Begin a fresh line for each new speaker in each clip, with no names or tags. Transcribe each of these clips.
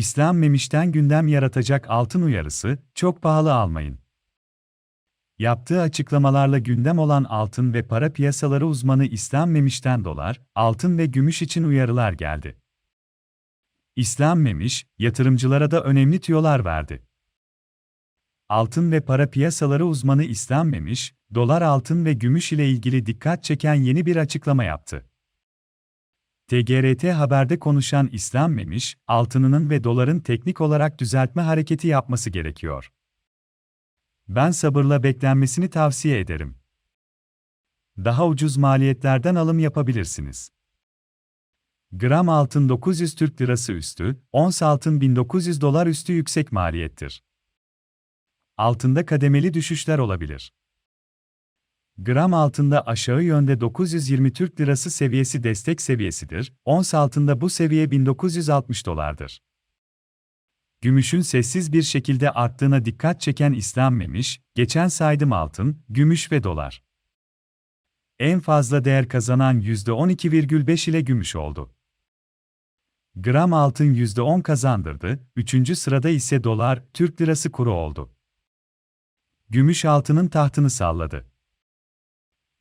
İslam Memiş'ten gündem yaratacak altın uyarısı, çok pahalı almayın. Yaptığı açıklamalarla gündem olan altın ve para piyasaları uzmanı İslam Memiş'ten dolar, altın ve gümüş için uyarılar geldi. İslam Memiş, yatırımcılara da önemli tüyolar verdi. Altın ve para piyasaları uzmanı İslam Memiş, dolar altın ve gümüş ile ilgili dikkat çeken yeni bir açıklama yaptı. TGRT Haber'de konuşan İslam Memiş, altınının ve doların teknik olarak düzeltme hareketi yapması gerekiyor. Ben sabırla beklenmesini tavsiye ederim. Daha ucuz maliyetlerden alım yapabilirsiniz. Gram altın 900 Türk Lirası üstü, ons altın 1900 dolar üstü yüksek maliyettir. Altında kademeli düşüşler olabilir. Gram altında aşağı yönde 920 Türk Lirası seviyesi destek seviyesidir, ons altında bu seviye 1960 dolardır. Gümüşün sessiz bir şekilde arttığına dikkat çeken İslam Memiş, geçen saydım altın, gümüş ve dolar. En fazla değer kazanan %12,5 ile gümüş oldu. Gram altın %10 kazandırdı, üçüncü sırada ise dolar, Türk lirası kuru oldu. Gümüş altının tahtını salladı.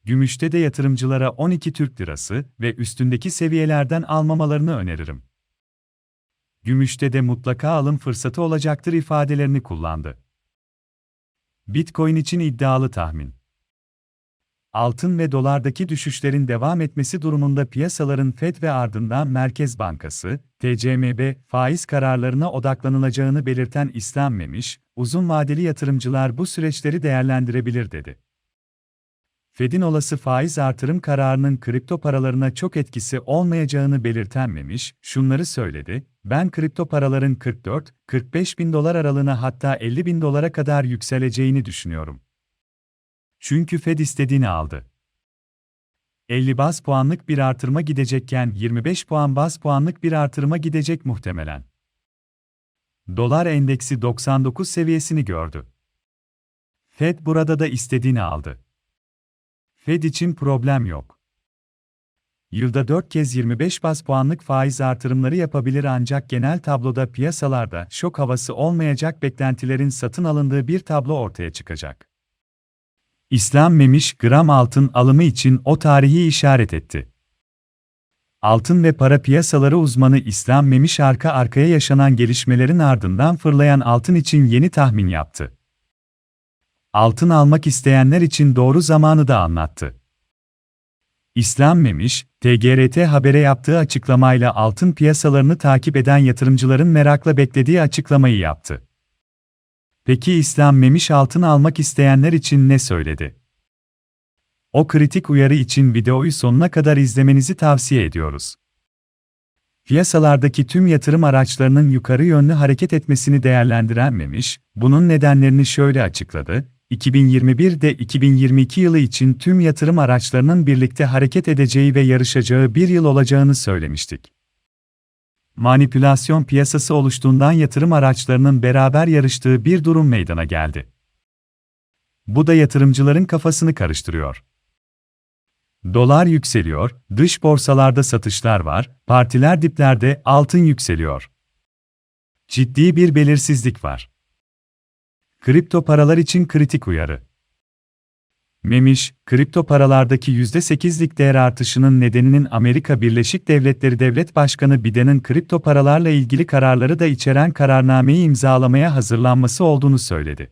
Gümüşte de yatırımcılara 12 Türk lirası ve üstündeki seviyelerden almamalarını öneririm. Gümüşte de mutlaka alım fırsatı olacaktır ifadelerini kullandı. Bitcoin için iddialı tahmin. Altın ve dolardaki düşüşlerin devam etmesi durumunda piyasaların FED ve ardından Merkez Bankası, TCMB, faiz kararlarına odaklanılacağını belirten İslam Memiş, uzun vadeli yatırımcılar bu süreçleri değerlendirebilir dedi. Fed'in olası faiz artırım kararının kripto paralarına çok etkisi olmayacağını belirtenmemiş, şunları söyledi, ben kripto paraların 44-45 bin dolar aralığına hatta 50 bin dolara kadar yükseleceğini düşünüyorum. Çünkü Fed istediğini aldı. 50 bas puanlık bir artırma gidecekken 25 puan bas puanlık bir artırıma gidecek muhtemelen. Dolar endeksi 99 seviyesini gördü. Fed burada da istediğini aldı. Fed için problem yok. Yılda 4 kez 25 bas puanlık faiz artırımları yapabilir ancak genel tabloda piyasalarda şok havası olmayacak beklentilerin satın alındığı bir tablo ortaya çıkacak. İslam Memiş gram altın alımı için o tarihi işaret etti. Altın ve para piyasaları uzmanı İslam Memiş arka arkaya yaşanan gelişmelerin ardından fırlayan altın için yeni tahmin yaptı altın almak isteyenler için doğru zamanı da anlattı. İslam Memiş, TGRT Haber'e yaptığı açıklamayla altın piyasalarını takip eden yatırımcıların merakla beklediği açıklamayı yaptı. Peki İslam Memiş altın almak isteyenler için ne söyledi? O kritik uyarı için videoyu sonuna kadar izlemenizi tavsiye ediyoruz. Piyasalardaki tüm yatırım araçlarının yukarı yönlü hareket etmesini değerlendiren Memiş, bunun nedenlerini şöyle açıkladı. 2021'de 2022 yılı için tüm yatırım araçlarının birlikte hareket edeceği ve yarışacağı bir yıl olacağını söylemiştik. Manipülasyon piyasası oluştuğundan yatırım araçlarının beraber yarıştığı bir durum meydana geldi. Bu da yatırımcıların kafasını karıştırıyor. Dolar yükseliyor, dış borsalarda satışlar var, partiler diplerde, altın yükseliyor. Ciddi bir belirsizlik var. Kripto paralar için kritik uyarı. Memiş, kripto paralardaki %8'lik değer artışının nedeninin Amerika Birleşik Devletleri Devlet Başkanı Biden'in kripto paralarla ilgili kararları da içeren kararnameyi imzalamaya hazırlanması olduğunu söyledi.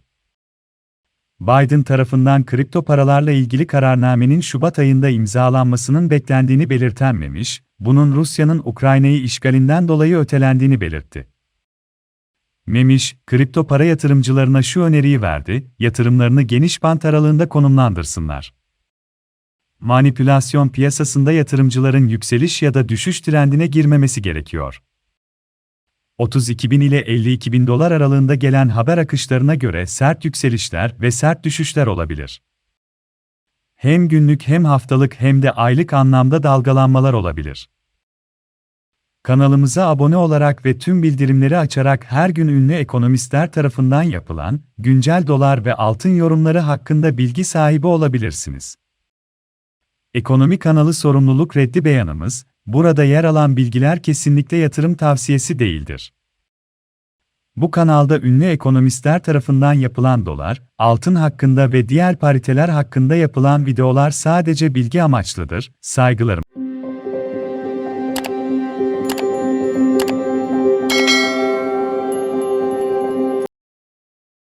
Biden tarafından kripto paralarla ilgili kararnamenin Şubat ayında imzalanmasının beklendiğini belirten Memiş, bunun Rusya'nın Ukrayna'yı işgalinden dolayı ötelendiğini belirtti. Memiş, kripto para yatırımcılarına şu öneriyi verdi, yatırımlarını geniş bant aralığında konumlandırsınlar. Manipülasyon piyasasında yatırımcıların yükseliş ya da düşüş trendine girmemesi gerekiyor. 32 bin ile 52 bin dolar aralığında gelen haber akışlarına göre sert yükselişler ve sert düşüşler olabilir. Hem günlük hem haftalık hem de aylık anlamda dalgalanmalar olabilir. Kanalımıza abone olarak ve tüm bildirimleri açarak her gün ünlü ekonomistler tarafından yapılan güncel dolar ve altın yorumları hakkında bilgi sahibi olabilirsiniz. Ekonomi kanalı sorumluluk reddi beyanımız, burada yer alan bilgiler kesinlikle yatırım tavsiyesi değildir. Bu kanalda ünlü ekonomistler tarafından yapılan dolar, altın hakkında ve diğer pariteler hakkında yapılan videolar sadece bilgi amaçlıdır. Saygılarım.